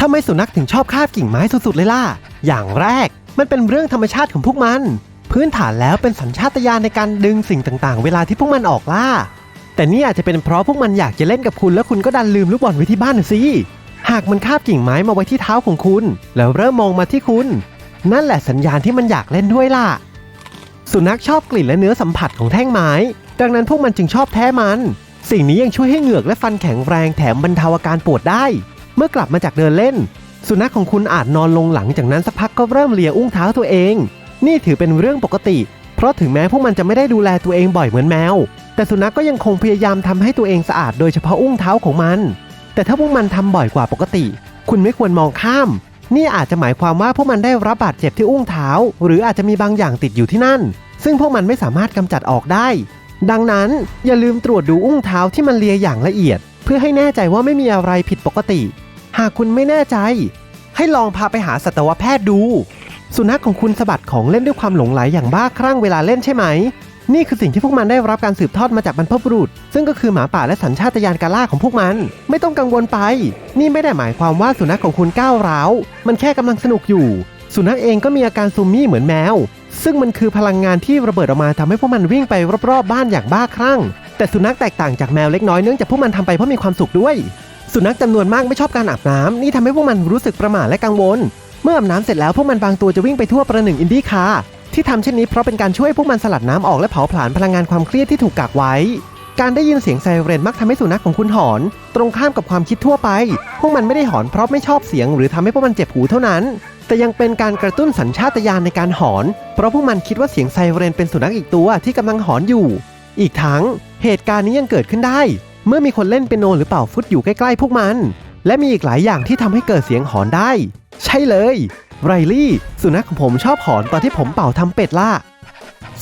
ทำไมสุนัขถึงชอบคาบกิ่งไม้สุดๆเลยล่ะ อย่างแรกมันเป็นเรื่องธรรมชาติของพวกมัน พื้นฐานแล้วเป็นสัญชาตญาณในการดึงสิ่งต่างๆ เวลาที่พวกมันออกล่า แต่นี่อาจจะเป็นเพราะพวกมันอยากจะเล่นกับคุณแล้วคุณก็ดันลืมลูกบอลไว้ที่บ้านสิ หากมันคาบกิ่งไม้มาไว้ที่เท้าของคุณ แล้วเริ่มมองมาที่คุณ นั่นแหละสัญญาณที่มันอยากเล่นด้วยล่ะ สุนัขชอบกลิ่นและเนื้อสัมผัสของแท่งไม้ ดังนั้นพวกมันจึงชอบแท้มัน สิ่งนี้ยังช่วยให้เหงือกและฟันแข็งแรงแถมบรรเทาอาการปวดได้ เมื่อกลับมาจากเดินเล่น สุนัขของคุณอาจนอนลงหลังจากนั้นสักพักก็เริ่มเลียอุ้งเท้าตัวเอง นี่ถือเป็นเรื่องปกติ เพราะถึงแม้พวกมันจะไม่ได้ดูแลตัวเองบ่อยเหมือนแมว แต่สุนัขก็ยังคงพยายามทำให้ตัวเองสะอาดโดยเฉพาะอุ้งเท้าของมัน แต่ถ้าพวกมันทำบ่อยกว่าปกติ คุณไม่ควรมองข้าม นี่อาจจะหมายความว่าพวกมันได้รับบาดเจ็บที่อุ้งเท้า หรืออาจจะมีบางอย่างติดอยู่ที่นั่น ซึ่งพวกมันไม่สามารถกำจัดออกได้ ดังนั้นอย่าลืมตรวจดูอุ้งเท้าที่มันเลียอย่างละเอียด เพื่อให้แน่ใจว่าไม่มีอะไรผิดปกติ หากคุณไม่แน่ใจ ให้ลองพาไปหาสัตวแพทย์ดู สุนัขของคุณสะบัดของเล่นด้วยความหลงไหลอย่างบ้าคลั่งเวลาเล่นใช่ไหม นี่คือสิ่งที่พวกมันได้รับการสืบทอดมาจากบรรพบุรุษ ซึ่งก็คือหมาป่าและสัญชาตญาณการล่าของพวกมัน ไม่ต้องกังวลไป นี่ไม่ได้หมายความว่าสุนัขของคุณก้าวร้าว มันแค่กำลังสนุกอยู่ สุนัขเองก็มีอาการซูมมี่เหมือนแมว ซึ่งมันคือพลังงานที่ระเบิดออกมาทำให้พวกมันวิ่งไปรอบๆบ้านอย่างบ้าคลั่ง แต่สุนัขแตกต่างจากแมวเล็กน้อยเนื่องจากพวกมันทำไปเพราะมีความสุขด้วย สุนัขจำนวนมากไม่ชอบการอาบน้ำนี่ทำให้พวกมันรู้สึกประหม่าและกังวล เมื่ออาบน้ำเสร็จแล้วพวกมันบางตัวจะวิ่งไปทั่วประหนึ่งอินดี้คาร์ที่ทำเช่นนี้เพราะเป็นการช่วยพวกมันสลัดน้ำออกและเผาผลาญพลังงานความเครียดที่ถูกกักไว้ การได้ยินเสียงไซเรนมักทำให้สุนัขของคุณหอน ตรงข้ามกับความคิดทั่วไป พวกมันไม่ได้หอนเพราะไม่ชอบเสียง หรือทำให้พวกมันเจ็บหูเท่านั้น แต่ยังเป็นการกระตุ้นสัญชาตญาณในการหอน เพราะพวกมันคิดว่าเสียงไซเรนเป็นสุนัขอีกตัวที่กำลังหอนอยู่ อีกทั้งเหตุการณ์นี้ยังเกิดขึ้นได้ เมื่อมีคนเล่นเปียโนหรือเป่าฟุตอยู่ใกล้ๆพวกมัน และมีอีกหลายอย่างที่ทำให้เกิดเสียงหอนได้ ใช่เลยไรลี่สุนัขของผมชอบหอนตอนที่ผมเป่าทำเป็ดล่ะ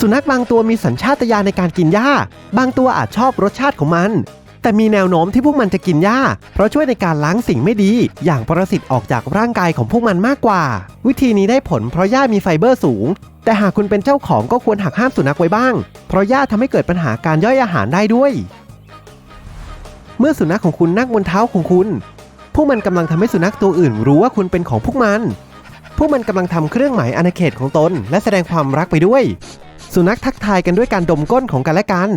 สุนัขบางตัวมีสัญชาตญาณในการกินหญ้า บางตัวอาจชอบรสชาติของมัน แต่มีแนวโน้มที่พวกมันจะกินหญ้า เพราะช่วยในการล้างสิ่งไม่ดี อย่างปรสิตออกจากร่างกายของพวกมันมากกว่า วิธีนี้ได้ผลเพราะหญ้ามีไฟเบอร์สูง แต่หากคุณเป็นเจ้าของก็ควรหักห้ามสุนัขไว้บ้าง เพราะหญ้าทำให้เกิดปัญหาการย่อยอาหารได้ด้วย เมื่อสุนัขของคุณนั่งบนเท้าของคุณ พวกมันกำลังทำให้สุนัขตัวอื่นรู้ว่าคุณเป็นของพวกมัน พวกมันกำลังทำเครื่องหมายอาณาเขตของตน และแสดงความรักไปด้วย สุนัขทักทายกันด้วยการดมก้นของกันและกัน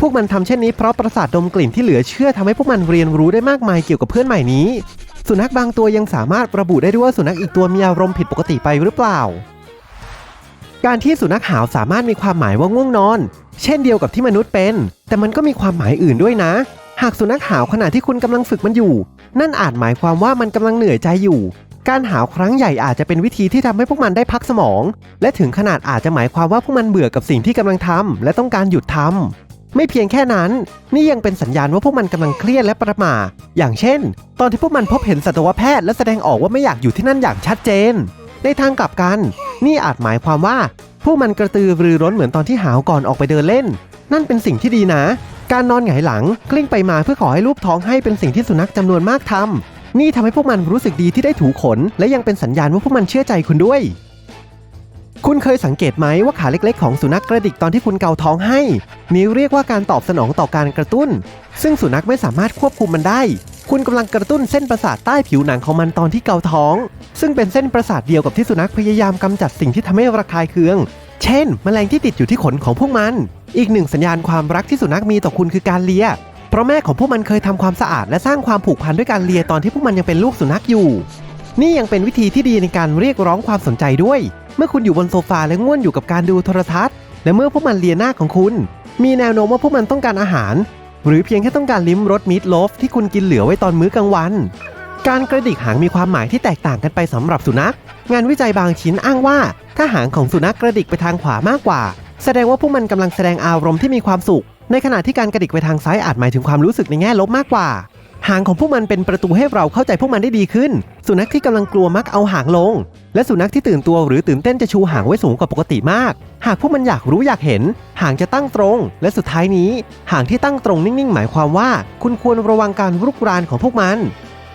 พวกมันทำเช่นนี้เพราะประสาทดมกลิ่นที่เหลือเชื่อทำให้พวกมันเรียนรู้ได้มากมายเกี่ยวกับเพื่อนใหม่นี้ สุนัขบางตัวยังสามารถระบุได้ด้วยว่าสุนัขอีกตัวมีอารมณ์ผิดปกติไปหรือเปล่า การที่สุนัขหาวสามารถมีความหมายว่าง่วงนอน เช่นเดียวกับที่มนุษย์เป็น แต่มันก็มีความหมายอื่นด้วยนะากสุนัขหาวขณะที่คุณกำลังฝึกมันอยู่ นั่นอาจหมายความว่ามันกำลังเหนื่อยใจอยู่ การหาวครั้งใหญ่อาจจะเป็นวิธีที่ทำให้พวกมันได้พักสมอง และถึงขนาดอาจจะหมายความว่าพวกมันเบื่อกับสิ่งที่กำลังทำและต้องการหยุดทำไม่เพียงแค่นั้น นี่ยังเป็นสัญญาณว่าพวกมันกำลังเครียดและประหม่า อย่างเช่น ตอนที่พวกมันพบเห็นสัตวแพทย์และแสดงออกว่าไม่อยากอยู่ที่นั่นอย่างชัดเจน ในทางกลับกัน นี่อาจหมายความว่า พวกมันกระตือรือร้นเหมือนตอนที่หาวก่อนออกไปเดินเล่น นั่นเป็นสิ่งที่ดีนะ การนอนหงายหลังกลิ้งไปมาเพื่อขอให้รูปท้องให้เป็นสิ่งที่สุนัขจำนวนมากทำนี่ทำให้พวกมันรู้สึกดีที่ได้ถูขน และยังเป็นสัญญาณว่าพวกมันเชื่อใจคุณด้วย คุณเคยสังเกตไหมว่าขาเล็กๆ ของสุนัขกระดิกตอนที่คุณเกาท้องให้ นี้เรียกว่าการตอบสนองต่อการกระตุ้น ซึ่งสุนัขไม่สามารถควบคุมมันได้ คุณกำลังกระตุ้นเส้นประสาทใต้ผิวหนังของมันตอนที่เกาท้อง ซึ่งเป็นเส้นประสาทเดียวกับที่สุนัขพยายามกำจัดสิ่งที่ทำให้ระคายเคือง เช่น แมลงที่ติดอยู่ที่ขนของพวกมัน อีกหนึ่งสัญญาณความรักที่สุนัขมีต่อคุณคือการเลีย เพราะแม่ของพวกมันเคยทำความสะอาดและสร้างความผูกพันด้วยการเลียตอนที่พวกมันยังเป็นลูกสุนัขอยู่ นี่ยังเป็นวิธีที่ดีในการเรียกร้องความสนใจด้วย เมื่อคุณอยู่บนโซฟาและง่วนอยู่กับการดูโทรทัศน์ และเมื่อพวกมันเลียหน้าของคุณ มีแนวโน้มว่าพวกมันต้องการอาหาร หรือเพียงแค่ต้องการลิ้มรสมิตโลฟที่คุณกินเหลือไว้ตอนมื้อกลางวัน การกระดิกหางมีความหมายที่แตกต่างกันไปสำหรับสุนัข งานวิจัยบางชิ้นอ้างว่า ถ้าหางของสุนัขกระดิกไปทางขวามากกว่า แสดงว่าพวกมันกำลังแสดงอารมณ์ที่มีความสุข ในขณะที่การกระดิกไปทางซ้ายอาจหมายถึงความรู้สึกในแง่ลบมากกว่า หางของพวกมันเป็นประตูให้เราเข้าใจพวกมันได้ดีขึ้น สุนัขที่กำลังกลัวมักเอาหางลง และสุนัขที่ตื่นตัวหรือตื่นเต้นจะชูหางไว้สูงกว่าปกติมาก หากพวกมันอยากรู้อยากเห็น หางจะตั้งตรง และสุดท้ายนี้ หางที่ตั้งตรงนิ่งๆ หมายความว่า คุณควรระวังการรุกรานของพวกมัน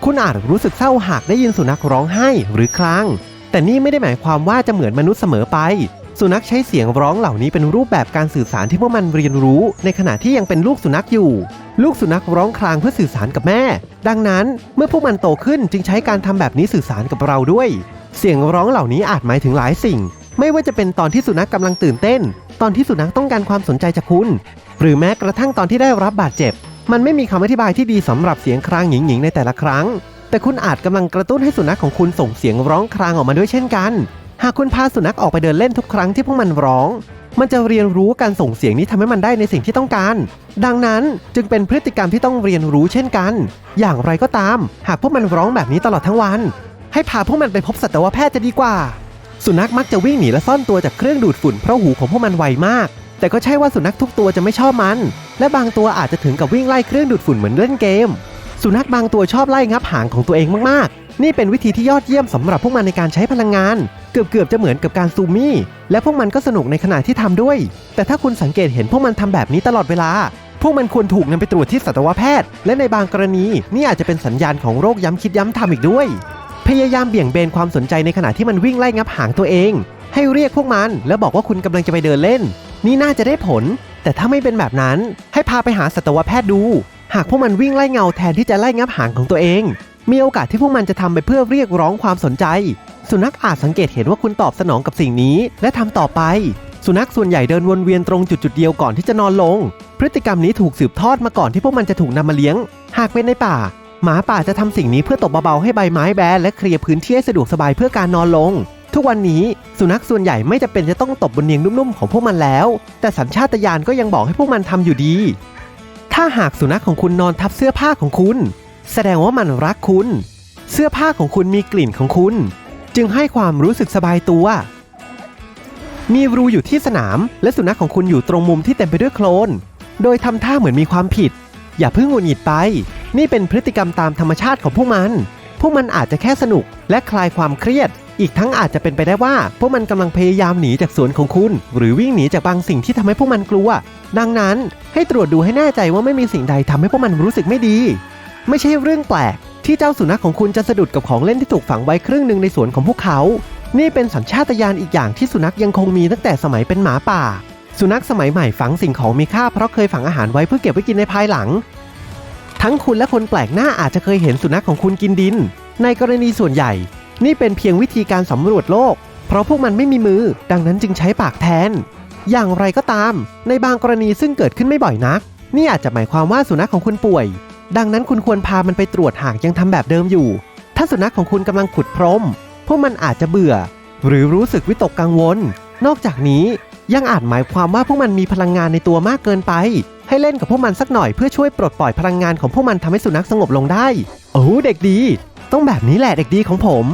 คุณอาจรู้สึกเศร้าหากได้ยินสุนัขร้องไห้หรือคลางแต่นี่ไม่ได้หมายความว่าจะเหมือนมนุษย์เสมอไป สุนัขใช้เสียงร้องเหล่านี้เป็นรูปแบบการสื่อสารที่พวกมันเรียนรู้ ในขณะที่ยังเป็นลูกสุนัขอยู่ ลูกสุนัขร้องครางเพื่อสื่อสารกับแม่ ดังนั้นเมื่อพวกมันโตขึ้นจึงใช้การทำแบบนี้สื่อสารกับเราด้วย เสียงร้องเหล่านี้อาจหมายถึงหลายสิ่ง ไม่ว่าจะเป็นตอนที่สุนัขกำลังตื่นเต้น ตอนที่สุนัขต้องการความสนใจจากคุณ หรือแม้กระทั่งตอนที่ได้รับบาดเจ็บ มันไม่มีคำอธิบายที่ดีสำหรับเสียงครางหญิงๆในแต่ละครั้ง แต่คุณอาจกำลังกระตุ้นให้สุนัขของคุณส่งเสียงร้องครางออกมาด้วยเช่นกัน หากคุณพาสุนัขออกไปเดินเล่นทุกครั้งที่พวกมันร้อง มันจะเรียนรู้การส่งเสียงนี้ทำให้มันได้ในสิ่งที่ต้องการ ดังนั้นจึงเป็นพฤติกรรมที่ต้องเรียนรู้เช่นกัน อย่างไรก็ตาม หากพวกมันร้องแบบนี้ตลอดทั้งวัน ให้พาพวกมันไปพบสัตวแพทย์จะดีกว่า สุนัขมักจะวิ่งหนีและซ่อนตัวจากเครื่องดูดฝุ่นเพราะหูของพวกมันไวมาก แต่ก็ใช่ว่าสุนัขทุกตัวจะไม่ชอบมัน และบางตัวอาจจะถึงกับวิ่งไล่เครื่องดูดฝุ่นเหมือนเล่นเกม สุนัขบางตัวชอบไล่งับหางของตัวเองมากๆ นี่เป็นวิธีที่ยอดเยี่ยมสำหรับพวกมันในการใช้พลังงาน เกือบๆจะเหมือนกับการซูมี่ และพวกมันก็สนุกในขณะที่ทำด้วย แต่ถ้าคุณสังเกตเห็นพวกมันทำแบบนี้ตลอดเวลา พวกมันควรถูกนำไปตรวจที่สัตวแพทย์ และในบางกรณีนี่อาจจะเป็นสัญญาณของโรคย้ำคิดย้ำทำอีกด้วย พยายามเบี่ยงเบนความสนใจในขณะที่มันวิ่งไล่งับหางตัวเอง ให้เรียกพวกมันแล้วบอกว่าคุณกำลังจะไปเดินเล่น นี่น่าจะได้ผล แต่ถ้าไม่เป็นแบบนั้น ให้พาไปหาสัตวแพทย์ดู หากพวกมันวิ่งไล่เงาแทนที่จะไล่งับหางของตัวเอง มีโอกาสที่พวกมันจะทำไปเพื่อเรียกร้องความสนใจ สุนัขอาจสังเกตเห็นว่าคุณตอบสนองกับสิ่งนี้ และทำต่อไป สุนัขส่วนใหญ่เดินวนเวียนตรงจุดจุดเดียวก่อนที่จะนอนลง พฤติกรรมนี้ถูกสืบทอดมาก่อนที่พวกมันจะถูกนำมาเลี้ยง หากเป็นในป่า หมาป่าจะทำสิ่งนี้เพื่อตบเบาๆให้ใบไม้แบนและเคลียร์พื้นที่ให้สะดวกสบายเพื่อการนอนลงทุกวันนี้สุนัขส่วนใหญ่ไม่จำเป็นจะต้องตบบนเนียงนุ่มๆของพวกมันแล้ว แต่สัญชาตญาณก็ยังบอกให้พวกมันทำอยู่ดี ถ้าหากสุนัขของคุณนอนทับเสื้อผ้าของคุณ แสดงว่ามันรักคุณ เสื้อผ้าของคุณมีกลิ่นของคุณ จึงให้ความรู้สึกสบายตัว มีรูอยู่ที่สนาม และสุนัขของคุณอยู่ตรงมุมที่เต็มไปด้วยโคลน โดยทำท่าเหมือนมีความผิด อย่าเพิ่งหงุดหงิดไป นี่เป็นพฤติกรรมตามธรรมชาติของพวกมัน พวกมันอาจจะแค่สนุกและคลายความเครียด อีกทั้งอาจจะเป็นไปได้ว่า พวกมันกำลังพยายามหนีจากสวนของคุณ หรือวิ่งหนีจากบางสิ่งที่ทำให้พวกมันกลัว ดังนั้นให้ตรวจดูให้แน่ใจว่าไม่มีสิ่งใดทำให้พวกมันรู้สึกไม่ดี ไม่ใช่เรื่องแปลก ที่เจ้าสุนัขของคุณจะสะดุดกับของเล่นที่ถูกฝังไว้ครึ่งหนึ่งในสวนของพวกเขา นี่เป็นสัญชาตญาณอีกอย่างที่สุนัขยังคงมีตั้งแต่สมัยเป็นหมาป่า สุนัขสมัยใหม่ฝังสิ่งของมีค่าเพราะเคยฝังอาหารไว้เพื่อเก็บไว้กินในภายหลัง ทั้งคุณและคนแปลกหน้าอาจจะเคยเห็นสุนัขของคุณกินดิน ในกรณีส่วนใหญ่ นี่เป็นเพียงวิธีการสำรวจโลก เพราะพวกมันไม่มีมือ ดังนั้นจึงใช้ปากแทน อย่างไรก็ตาม ในบางกรณีซึ่งเกิดขึ้นไม่บ่อยนัก นี่อาจจะหมายความว่าสุนัขของคุณป่วย ดังนั้นคุณควรพามันไปตรวจหากยังทำแบบเดิมอยู่ ถ้าสุนัขของคุณกำลังขุดพรม พวกมันอาจจะเบื่อ หรือรู้สึกวิตกกังวล นอกจากนี้ยังอาจหมายความว่าพวกมันมีพลังงานในตัวมากเกินไป ให้เล่นกับพวกมันสักหน่อยเพื่อช่วยปลดปล่อยพลังงานของพวกมันทำให้สุนัขสงบลงได้ โอ้เด็กดี ต้องแบบนี้แหละเด็กดีของผม